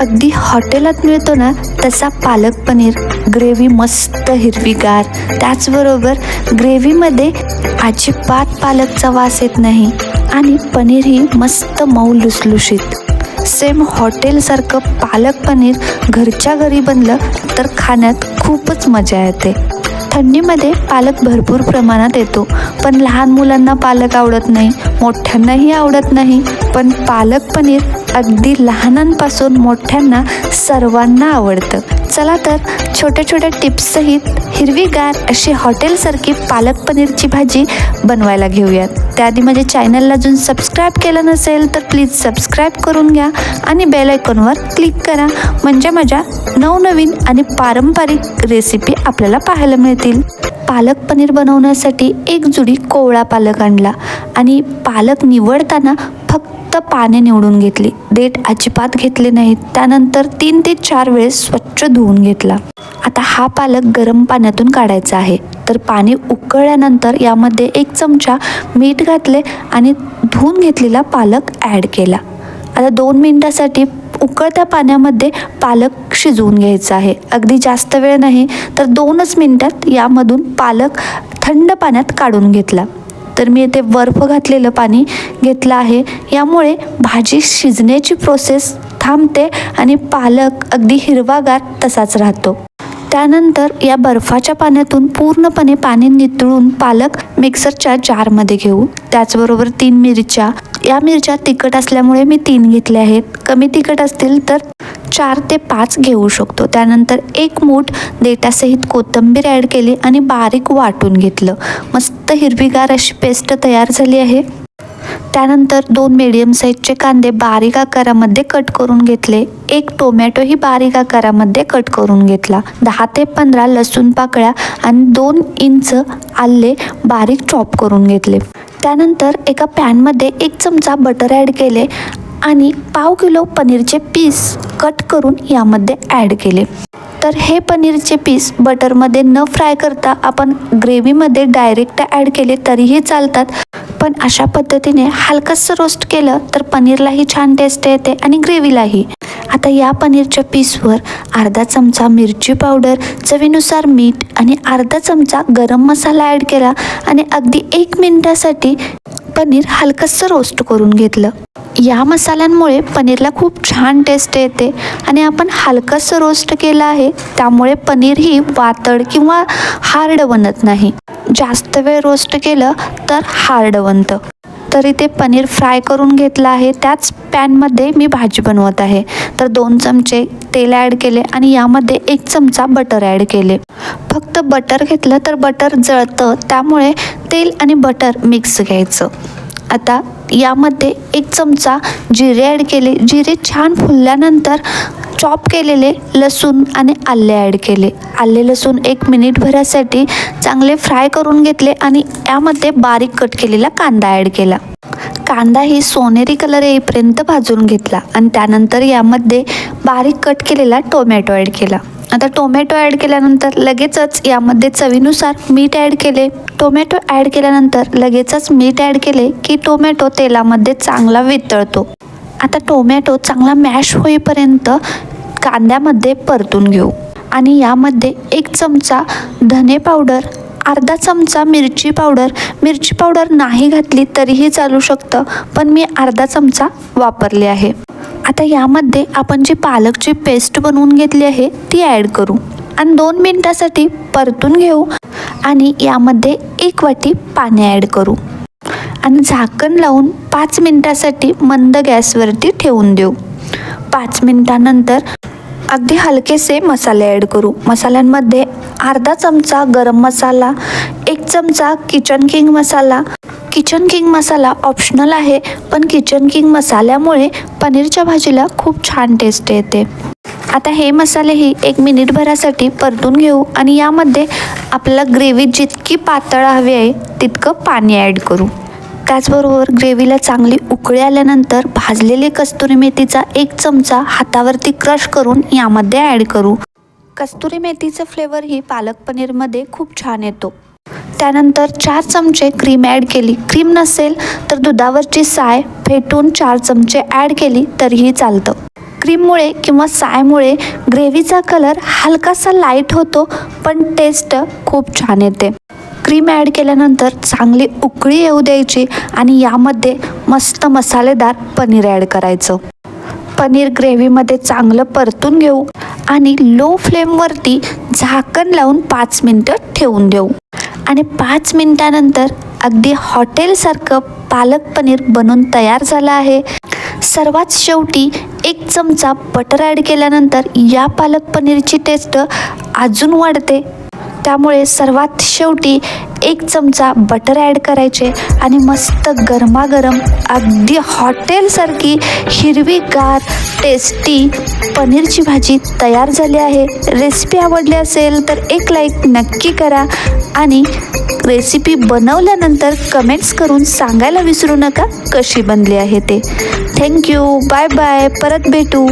अगदी हॉटेलात मिळतो ना तसा पालक पनीर ग्रेव्ही मस्त हिरवीगार. त्याचबरोबर ग्रेव्हीमध्ये अजिबात पालकचा वास येत नाही आणि पनीरही मस्त मऊ लुसलुशीत. सेम हॉटेलसारखं पालक पनीर घरच्या घरी बनलं तर खाण्यात खूपच मजा येते. थंडीमध्ये पालक भरपूर प्रमाणात येतो पण लहान मुलांना पालक आवडत नाही मोठ्यांनाही आवडत नाही पण पालक पनीर अगदी लहानांपासून मोठ्यांना सर्वांना आवडतं. चला तर छोट्या छोट्या टिप्ससहित हिरवीगार अशी हॉटेलसारखी पालक पनीरची भाजी बनवायला घेऊयात. त्याआधी माझ्या चॅनलला अजून सबस्क्राईब केलं नसेल तर प्लीज सबस्क्राईब करून घ्या आणि बेल आयकॉनवर क्लिक करा. म्हणजे माझ्या नवनवीन आणि पारंपरिक रेसिपी आपल्याला पाहायला मिळतील. पालक पनीर बनवण्यासाठी एक जुडी कोवळा पालक आणला आणि पालक निवडताना फक्त पाने निवडून घेतली. देठ अजिबात घेतले नाहीत. त्यानंतर तीन ते चार वेळेस स्वच्छ धुवून घेतला. आता हा पालक गरम पाण्यातून काढायचा आहे. तर पाणी उकळल्यानंतर यामध्ये एक चमचा मीठ घातले आणि धुवून घेतलेला पालक ॲड केला. आता दोन मिनटासाठी उकळत्या पाण्यामध्ये पालक शिजवून घ्यायचा आहे. अगदी जास्त वेळ नाही तर दोनच मिनटात यामधून पालक थंड पाण्यात काढून घेतला. तर मी येथे बर्फ घातलेलं पाणी घेतलं आहे. यामुळे भाजी शिजण्याची प्रोसेस थांबते आणि पालक अगदी हिरवागार तसाच राहतो. त्यानंतर या बर्फाच्या पाण्यातून पूर्णपणे पाणी नितळून पालक मिक्सरच्या जारमध्ये घेऊ. त्याचबरोबर तीन मिरच्या. या मिरच्या तिखट असल्यामुळे मी तीन घेतल्या आहेत. कमी तिखट असतील तर चार ते पाच घेऊ शकतो. त्यानंतर एक मूठ देठासहित कोथिंबीर ॲड केली आणि बारीक वाटून घेतलं. मस्त हिरवीगार अशी पेस्ट तयार झाली आहे. त्यानंतर दोन मीडियम साईजचे कांदे बारीक आकारामध्ये कट करून घेतले. एक टोमॅटोही बारीक आकारामध्ये कट करून घेतला. दहा ते पंधरा लसूण पाकळ्या आणि दोन इंच आले बारीक चॉप करून घेतले. त्यानंतर एका पॅनमध्ये एक चमचा बटर ॲड केले आणि पाव किलो पनीरचे पीस कट करून यामध्ये ॲड केले. तर हे पनीरचे पीस बटरमध्ये न फ्राय करता आपण ग्रेव्हीमध्ये डायरेक्ट ॲड केले तरीही चालतात. पण अशा पद्धतीने हलकंसं रोस्ट केलं तर पनीरलाही छान टेस्ट येते आणि ग्रेव्हीलाही. आता या पनीरच्या पीसवर अर्धा चमचा मिरची पावडर चवीनुसार मीठ आणि अर्धा चमचा गरम मसाला ॲड केला आणि अगदी एक मिनिटासाठी पनीर हलकंसं रोस्ट करून घेतलं. या मसाल्यांमुळे पनीरला खूप छान टेस्ट येते. आणि आपण हलकंसं रोस्ट केलं आहे त्यामुळे पनीर ही वातड किंवा हार्ड बनत नाही. जास्त वेळ रोस्ट केलं तर हार्ड बनतं. तर इथे पनीर फ्राय करून घेतलं आहे त्याच पॅनमध्ये मी भाजी बनवत आहे. तर दोन चमचे तेल ॲड केले आणि यामध्ये एक चमचा बटर ॲड केले. फक्त बटर घेतलं तर बटर जळतं त्यामुळे तेल आणि बटर मिक्स घ्यायचं. आता यामध्ये एक चमचा जिरे ॲड केले. जिरे छान फुलल्यानंतर चॉप केलेले लसूण आणि आले ॲड केले. आले लसूण एक मिनिटभरासाठी चांगले फ्राय करून घेतले आणि यामध्ये बारीक कट केलेला कांदा ॲड केला. कांदा ही सोनेरी कलर येईपर्यंत भाजून घेतला आणि त्यानंतर यामध्ये बारीक कट केलेला टोमॅटो ॲड केला. आता टोमॅटो ॲड केल्यानंतर लगेचच यामध्ये चवीनुसार मीठ ॲड केले. टोमॅटो ॲड केल्यानंतर लगेचच मीठ ॲड केले की टोमॅटो तेलामध्ये चांगला वितळतो. आता टोमॅटो चांगला मॅश होईपर्यंत कांद्यामध्ये परतून घेऊ. आणि यामध्ये एक चमचा धने पावडर अर्धा चमचा मिरची पावडर. मिरची पावडर नाही घातली तरीही चालू शकतं पण मी अर्धा चमचा वापरले आहे. आता यामध्ये आपण जी पालकची पेस्ट बनवून घेतली आहे ती ॲड करू. आणि दोन मिनटासाठी परतून घेऊ आणि यामध्ये एक वाटी पाणी ॲड करू. आणि झाकण लावून पाच मिनटासाठी मंद गॅसवरती ठेवून देऊ. पाच मिनटानंतर अगदी हलकेसे मसाले ॲड करू. मसाल्यांमध्ये अर्धा चमचा गरम मसाला एक चमचा kitchen king masala kitchen king masala optional आहे पण किचन किंग मसाल्यामुळे पनीरच्या भाजीला खूप छान टेस्ट येते. आता हे मसालेही एक मिनिटभरासाठी परतून घेऊ आणि यामध्ये आपल्याला ग्रेव्ही जितकी पातळ हवी आहे तितकं पाणी ॲड करू. त्याचबरोबर ग्रेव्हीला चांगली उकळी आल्यानंतर भाजलेली कस्तुरी मेथीचा एक चमचा हातावरती क्रश करून यामध्ये ॲड करू. कस्तुरी मेथीचं फ्लेवरही पालक पनीरमध्ये खूप छान येतो. त्यानंतर चार चमचे क्रीम ॲड केली. क्रीम नसेल तर दुधावरची साय फेटून चार चमचे ॲड केली तरीही चालतं. क्रीममुळे किंवा सायमुळे ग्रेव्हीचा कलर हलकासा लाइट होतो पण टेस्ट खूप छान येते. क्रीम ॲड केल्यानंतर चांगली उकळी येऊ द्यायची आणि यामध्ये मस्त मसालेदार पनीर ॲड करायचं. पनीर ग्रेव्हीमध्ये चांगलं परतून घेऊ आणि लो फ्लेमवरती झाकण लावून पाच मिनटं ठेवून देऊ. आणि पाच मिनटानंतर अगदी हॉटेलसारखं पालक पनीर बनून तयार झालं आहे. सर्वात शेवटी एक चमचा बटर ॲड केल्यानंतर या पालक पनीरची टेस्ट अजून वाढते. त्यामुळे सर्वात शेवटी एक चमचा बटर ॲड करायचे आणि मस्त गरमागरम अगदी हॉटेलसारखी हिरवीगार टेस्टी पनीरची भाजी तयार झाली आहे. रेसिपी आवडली असेल तर एक लाईक नक्की करा आणि रेसिपी बनवल्यानंतर कमेंट्स करून सांगायला विसरू नका कशी बनली आहे ते. थँक्यू बाय बाय परत भेटू.